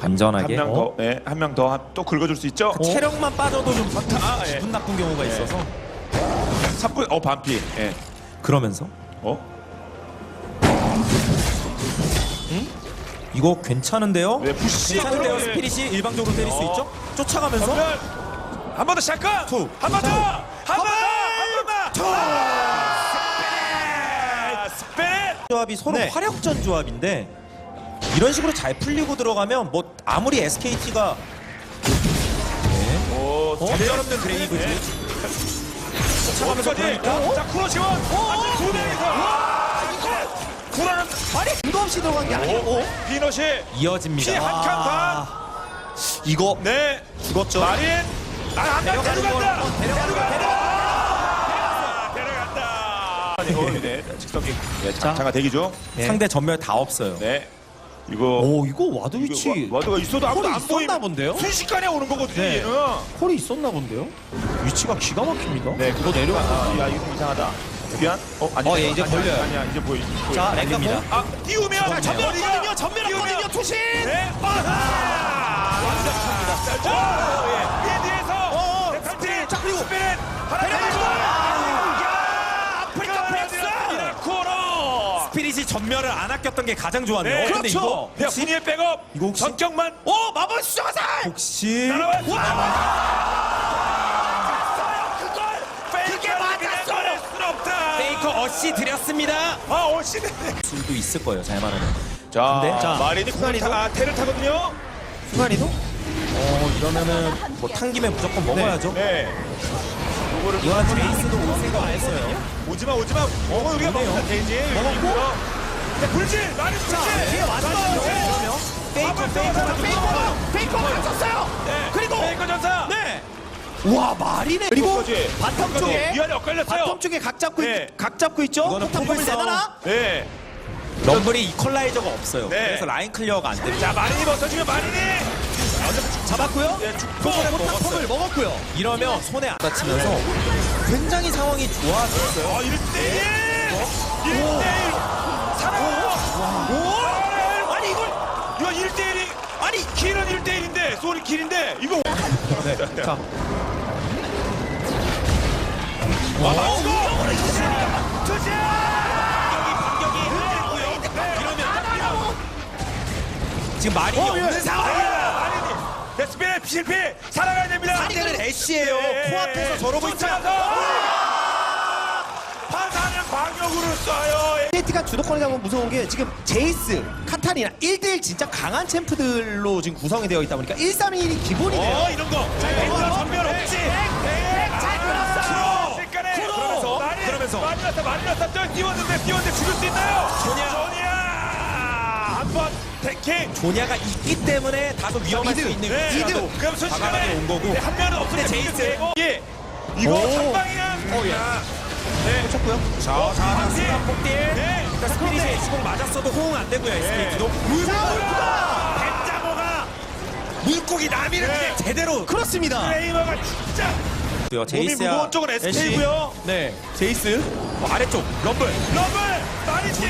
안전하게 한 명 더, 예, 한 명 더 또 긁어줄 수 있죠. 체력만 빠져도 좀 아, 예. 기분 나쁜 경우가 있어서 삽구, 어 반피. 예. 그러면서 어? 이거 괜찮은데요? 네, 푸시. 괜찮은데요? 예. 스피릿이 일방적으로 때릴 수 어. 있죠? 쫓아가면서. 한번 더 샷건. 투. 한번 더. 한 번 더. 한 번만. 스페. 조합이 서로 네. 화력전 조합인데 이런 식으로 잘 풀리고 들어가면 뭐 아무리 SKT가 오, 전멸 없는 그레이브즈 쫓아가면서 그러니까. 자, 쿠로 지원. 완전 두 명이서. 쿠로는 아니 이거 없이 들어간 게 아니고 비너시 이어집니다. 피한칸 반. 이거 네. 죽었죠. 마린. 아, 한명 데려간다. 데려간다. 데려간다. 데려간다. 아니, 네. 직선기. 네, 자, 잠깐 대기죠. 상대 전멸 다 없어요. 네. 이거 오 이거 와드 이거 위치 와- 와드가 있어도 아무도 콜이 안 있었나 보이면 본데요? 순식간에 오는 거거든요. 네. 얘는. 콜이 있었나 본데요? 위치가 기가 막힙니다. 네, 그거 내려가. 아, 야, 이거 좀 이상하다. 미안. 어, 아니. 어, 예, 이제 아니야, 걸려요. 아니야, 이제 보이. 보이. 자, 랭가 아닙니다. 아, 띄우면 자, 전멸 머리가- 없거든요. 전멸 띄우면- 없거든요. 투신. 네. 아하! 완벽합니다. 예. 이 뒤에서 어, 네, 탈퇴. 자, 그리고 스피릿. 하나 데려가죠. 야! 아프리카 프렉스! 코너. 스피릿이 전멸을 안 아꼈던 게 가장 좋았네요. 네, 근데 그렇죠. 이거 야, 분위의 백업. 이거 혹시- 전격만. 오 마법 수정화살. 혹시 날아와. 그걸 페이크 맞았어요. 수 없다. 페이커 어시 드렸습니다. 아, 오시네. 수도 있을 거예요. 잘 말하면. 자, 근데- 자 마린이 순간이동. 순간이동 아, 테를 타거든요. 순간이도? 어 이러면은 뭐 탄 김에 무조건 먹어야죠. 네. 이거는 제이스도 올 생각 안 했어요. 오지마 오지마. 어, 우리가 돼지. 먹었고. 네, 불질. 마린 불질. 뒤에 왔어요. 그러면 페이커 페이커 페이커가 페이커가 맞췄어요. 네. 그리고 페이커 전사. 네. 와 마리네. 그리고. 바텀 쪽에 위안에 엇갈렸어요. 바텀 쪽에 각 잡고 네. 있, 각 잡고 있죠. 이거는 포물선. 내놔라. 네. 럼블이 이퀄라이저가 없어요. 네. 그래서 라인 클리어가 안 됩니다. 자, 마린이 벗어주면 마린이. 잡았고요. 네, 죽고. 폼을 먹었고요. 이러면 손에 안 다치면서 굉장히 상황이 좋아졌어요. 어, 1대1. 1대1. 길인데 이거 네. 자, 와 맞고 지금 마린이 어, 없는 상황이에요. 데스피의 실패 살아가야 됩니다. 상대는 애쉬예요. 예, 코앞에서 예. 저러고 쫓아가서 판사는 광역으로 쏴요. KT가 주도권을 잡으면 무서운 게 지금 제이스, 카타리나 1대1 진짜 강한 챔프들로 지금 구성이 되어 있다 보니까 131이 기본이네요. 어 이런 거. 전멸 없지. 잘 들었어. 그러면서 그러면서 많이 났다 많이 났다 저 뛰었는데 뛰었는데 죽을 수 있나요? 조냐 조냐 한번 태킹. 조냐가 있기 때문에 다소 위험할 수 있는 네, 위치도 그럼 순식간에 온 거고. 네, 한 명은 근데 제이스. 이거 오. 한 방이야. 어, 예. 네. 쳤고요. 자, 자, 스나 폭딜. 네. 일단 스피릿이 시공 맞았어도 호응 안 되고요. SKT도 뱀장어가 물고기 나미를 네. 그냥 제대로 그렇습니다. 플레이머가 진짜 몸이 제이스야. 무거운 쪽은 SK고요. 네, 제이스. 어, 아래쪽 럼블. 러블 마리팅.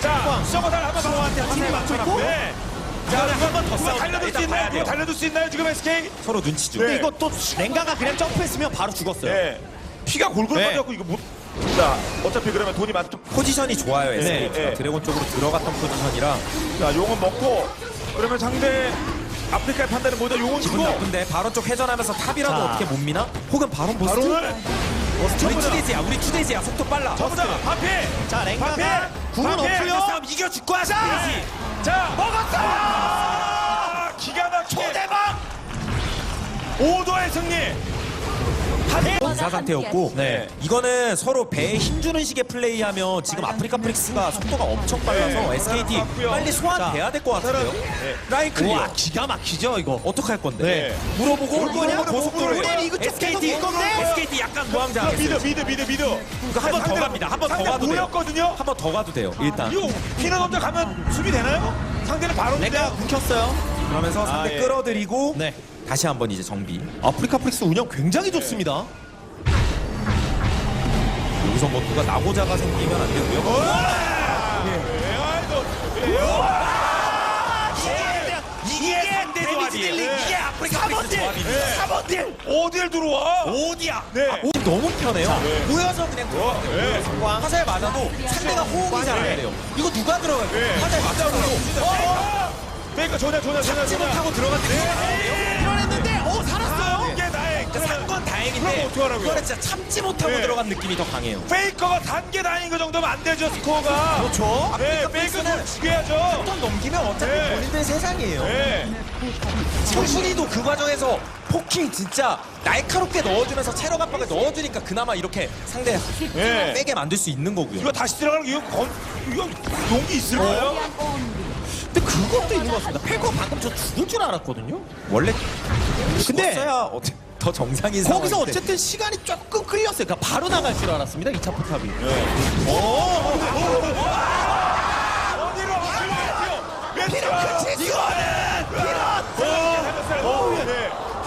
자, 서버달 한번 한 팀을 맞춰 있고. 네. 자, 한번 더 싸웁니다. 달려들 수 일단 있나요? 봐야 그거 돼요. 달려들 수 있나요? 지금 SK? 서로 눈치 주고. 네. 이거 또 랭가가 그냥 점프했으면 바로 죽었어요. 네. 피가 골골 네. 빠져갖고 이거 못. 자, 어차피 그러면 돈이 많. 포지션이 좋아요. SKT가 네. 드래곤 쪽으로 들어갔던 포지션이라 자, 용은 먹고 그러면 상대 아프리카의 판단은 뭐다? 용은 기분 주고. 나쁜데 바론 쪽 회전하면서 탑이라도 자. 어떻게 못 미나? 혹은 바론 보스트? 바론을 우리 투데지야. 우리 투데지야. 속도 빨라. 전부 다 반피. 자, 랭가가. 궁은. 없고요. 싸움 이겨 죽고 하자. 자, 먹었다! 기가 막히게. 초대박! 5도의 승리. 인사 상태였고 네. 이거는 서로 배에 힘주는 식의 플레이하면 지금 아프리카 프릭스가 속도가 엄청 빨라서 네. SKT. 빨리 소환돼야 될 것 같은데요. 네. 라인 클리어. 와, 기가 막히죠, 이거. 어떡할 건데? 네. 물어보고 뭘 거냐? 좀 SKT 올? SKT 약간 무항자 자, 미드, 미드, 미드, 미드. 한 번 더 갑니다. 한 번 더 가도 돼요. 한 번 더 가도 돼요. 일단 이거 피는 혼자 가면 수비 되나요? 상대는 바로 랭가가 궁켰어요. 그러면서 상대 예. 끌어들이고 네. 다시 한번 이제 정비. 아프리카 프릭스 운영 굉장히 좋습니다. 여기서 뭐 누가 나고자가 생기면 안 되고요. 맞는 조합입니다. 3원딜! 어딜 들어와? 오디야. 네. 아, 오, 너무 편해요. 네. 모여서 그냥 들어가면 돼요. 네. 모여서. 화살 맞아도 상대가 호응이 잘 안 돼요. 이거 누가 들어갈까요? 네. 화살 맞아도 어, 그러니까 조냐 조냐 조냐 잡지 조냐. 못하고 들어갔는데 나오네요. 밀어냈는데, 어, 살았어요! 이게 나의 그러니까 산건 다행인데 어떡하라고요? 그거는 진짜 참지 못하고 네. 들어간 느낌이 더 강해요. 페이커가 단계 다닌 그 정도면 안 되죠 스코어가. 그렇죠. 네, 페이커는 죽여야죠. 턴 넘기면 어차피 네. 본인들 세상이에요. 네. 순위도 그 과정에서 포킹 진짜 날카롭게 넣어주면서 체력 압박을 넣어주니까 그나마 이렇게 상대 네. 빼게 만들 수 있는 거고요. 이거 다시 들어가는 이거 건 이거 용기 있을까요? 그것도 있는 것 같습니다. 펠코 방금 저 죽을 줄 알았거든요? 원래 근데 죽었어야 더 정상인 거기서 상황인데. 어쨌든 시간이 조금 끌렸어요. 그러니까 바로 나갈 줄 알았습니다. 2차 포탑이. 네.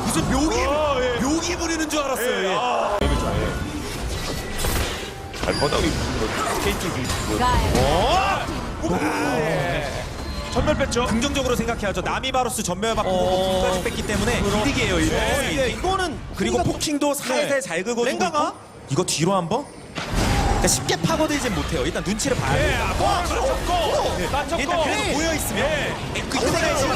무슨 묘기 어, 예. 묘기 부리는 줄 알았어요. 예. 예. 아. 잘 뻗어기 스케이트 전멸 뺐죠? 긍정적으로 생각해야죠. 나미바로스 전멸 받고 어. 까지 뺐기 때문에 이득이에요. 이거. 네, 이게 이거는 그리고 포킹도 살살 네. 잘 긁어주고 랭가가? 있고 이거 뒤로 한번 그러니까 쉽게 파고들진 못해요. 일단 눈치를 봐야 예, 돼요. 아, 맞췄고 네, 맞췄고 일단 그래도 모여 있으면 예. 그 그때가 지금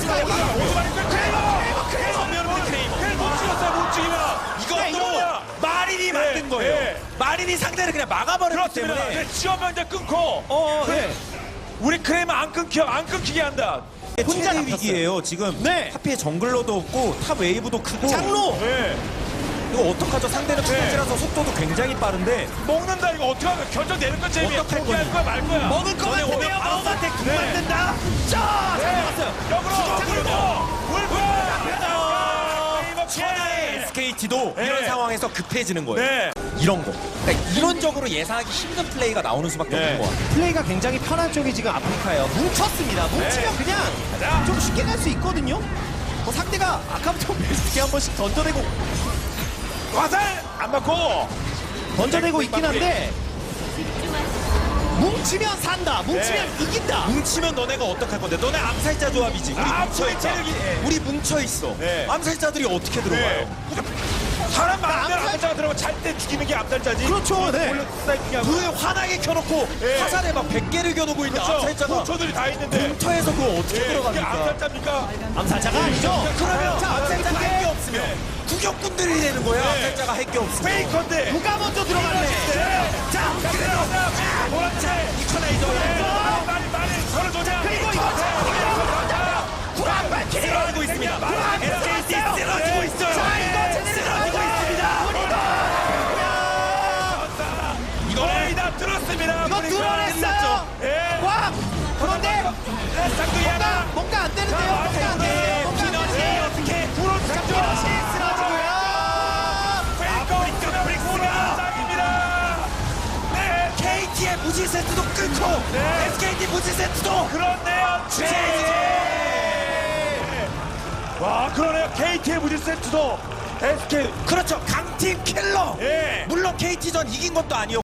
찍으면 이것도 마린이 만든 거예요. 예. 마린이 상대를 그냥 막아버렸기 그렇습니다 때문에 네, 지원면 이제 끊고 어, 네. 우리 크레이머 안 끊겨 안 끊기게 한다 혼자. 위기예요. 지금 네. 하필 정글러도 없고 탑 웨이브도 크고 장로 네. 이거 어떡하죠? 상대는 첫 번째라서 속도도 굉장히 빠른데 먹는다 이거 어떻게 하면 결정 내는 건 재미야 어떡할 포기할 거야 말 거야 먹을 것 전에 같은데요. 바로 마음한테 네. 궁 맞는다. 자, 잘 나갔어요. 역으로 울고 울고 천하의 SKT도 네. 이런 상황에서 급해지는 거예요. 네. 이런 거. 그러니까 이론적으로 예상하기 힘든 플레이가 나오는 수밖에 네. 없는 것 같아요. 플레이가 굉장히 편한 쪽이 지금 아프리카예요. 뭉쳤습니다. 뭉치면 그냥 가자. 좀 쉽게 갈 수 있거든요. 뭐 상대가 아까부터 베스트게 한 번씩 던져내고 화살 안 맞고 던져내고 있긴 한데 뭉치면 산다. 뭉치면 네. 이긴다. 뭉치면 너네가 어떡할 건데? 너네 암살자 조합이지. 우리 아, 뭉쳐. 체력이, 예. 우리 뭉쳐 있어. 네. 암살자들이 어떻게 들어가요? 사람 많으면 암살- 암살자가 들어가 잘때 죽이는 게 암살자지 그렇죠, 네. 스나이핑이 하고 불을 환하게 켜놓고 네. 화살에 막 100개를 겨누고 있는 그렇죠 암살자가 공초들이 다 있는데 뭉쳐에서 그거 어떻게 예, 들어갑니까? 암살자입니까? 암살자가 아니죠. 그러면 자, 암살자가 할 게 없으면 네. 구경꾼들이 되는 거야. 네. 암살자가 할 게 없으면. 페이커인데 누가 먼저 들어갈래? 자 그래요 보라색 이커나이저. 많이 많이 서로 조자 그리고 이거 구랑발 쓰러지고 있습니다. SKT 쓰러 다 뚫었습니다. 이거 뚫어냈어요. 예. 와! 그런데 쌍둥이 하나 뭔가 안 되는데요. 뭔가 안. 뭔가 안 피너시. 어떻게? 피너시 쓰러지고요. 브릭스가 짱입니다. 네. KT의 무지 세트도 끊고 네. SKT 무지 세트도 그렇네요. 와 그러네요. KT의 무질 세트도 SK 그렇죠. 강팀 킬러. 예. 물론 KT전 이긴 것도 아니었고